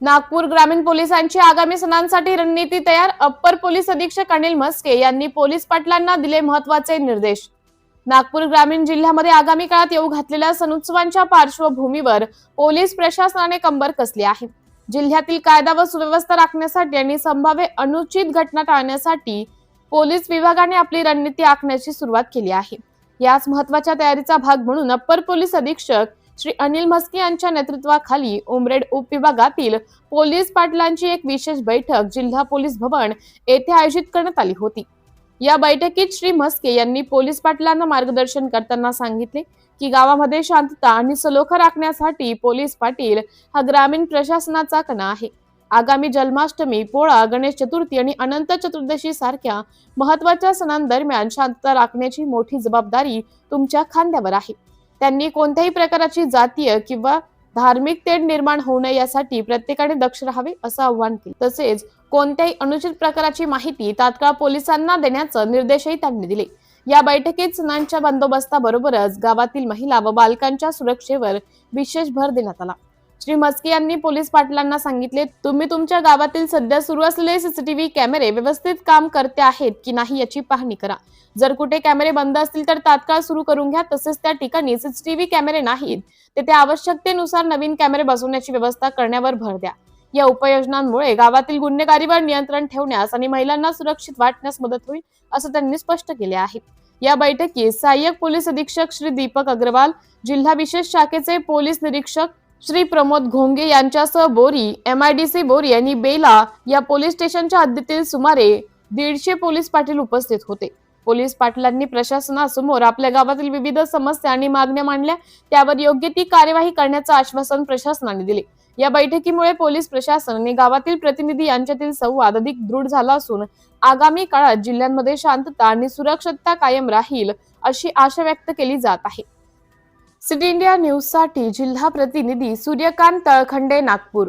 नागपूर ग्रामीण पोलिसांची आगामी सणांसाठी रणनीती तयार अप्पर पोलीस अधीक्षक अनिल म्हस्के यांनी पोलीस पाटलांना दिले महत्त्वाचे निर्देश. नागपूर ग्रामीण जिल्ह्यामध्ये आगामी काळात येऊ घातलेल्या सणोत्सवांच्या पार्श्वभूमीवर पोलीस प्रशासनाने कंबर कसली आहे. जिल्ह्यातील कायदा व सुव्यवस्था राखण्यासाठी आणि संभाव्य अनुचित घटना टाळण्यासाठी पोलीस विभागाने आपली रणनीती आखण्याची सुरुवात केली आहे. याच महत्त्वाच्या तयारीचा भाग म्हणून अप्पर पोलीस अधीक्षक श्री अनिल म्हस्के यांच्या नेतृत्वाखाली उमरेड उपविभागातील पोलीस पाटलांची एक विशेष बैठक जिल्हा पोलीस भवन येथे आयोजित करण्यात आली होती. या बैठकीत श्री म्हस्के यांनी पोलीस पाटलांना मार्गदर्शन करताना सांगितले की गावामध्ये शांतता आणि सलोखा राखण्यासाठी पोलीस पाटील हा ग्रामीण प्रशासनाचा कणा आहे. आगामी जन्माष्टमी पोळा गणेश चतुर्थी आणि अनंत चतुर्दशी सारख्या महत्त्वाच्या सणांदरम्यान शांतता राखण्याची मोठी जबाबदारी तुमच्या खांद्यावर आहे. त्यांनी कोणत्याही प्रकाराची जातीय किंवा धार्मिक तेढ निर्माण होऊ नये यासाठी प्रत्येकाने दक्ष राहावे असं आव्हान केलं. तसेच कोणत्याही अनुचित प्रकाराची माहिती तात्काळ पोलिसांना देण्याचं निर्देशही त्यांनी दिले. या बैठकीत सणांच्या बंदोबस्ताबरोबरच गावातील महिला व बालकांच्या सुरक्षेवर विशेष भर देण्यात आला. श्री मस्के यांनी पोलीस पाटलांना सांगितले तुम्ही तुमच्या गावातील सध्या सुरू असलेले सीसीटीव्ही कॅमेरे व्यवस्थित काम करते आहेत की नाही याची पाहणी करा. जर कुठे कॅमेरे बंद असतील तर तात्काळ सुरू करून घ्या तसेच त्या ठिकाणी सीसीटीव्ही कॅमेरे नाहीत. तेथे आवश्यकतेनुसार नवीन कॅमेरे बसवण्याची व्यवस्था करण्यावर भर द्या. या उपाययोजनांमुळे गावातील गुन्हेगारीवर नियंत्रण ठेवण्यास आणि महिलांना सुरक्षित वाटण्यास मदत होईल असं त्यांनी स्पष्ट केले आहे. या बैठकीत सहाय्यक पोलीस अधीक्षक श्री दीपक अग्रवाल जिल्हा विशेष शाखेचे पोलीस निरीक्षक श्री प्रमोद घोंगे यांच्यासह Bori M I D C Bori आणि बेला या पोलीस स्टेशनच्या हद्दीतील सुमारे दीडशे पोलीस पाटील उपस्थित होते. पोलीस पाटलांनी प्रशासनासमोर आपल्या गावातील विविध समस्या आणि मागण्या मांडल्या त्यावर योग्य ती कार्यवाही करण्याचं आश्वासन प्रशासनाने दिले. या बैठकीमुळे पोलीस प्रशासन आणि गावातील प्रतिनिधी यांच्यातील संवाद अधिक दृढ झाला असून आगामी काळात जिल्ह्यांमध्ये शांतता आणि सुरक्षितता कायम राहील अशी आशा व्यक्त केली जात आहे. सिटी इंडिया न्यूजसाठी जिल्हा प्रतिनिधी सूर्यकांत तळखंडे नागपूर.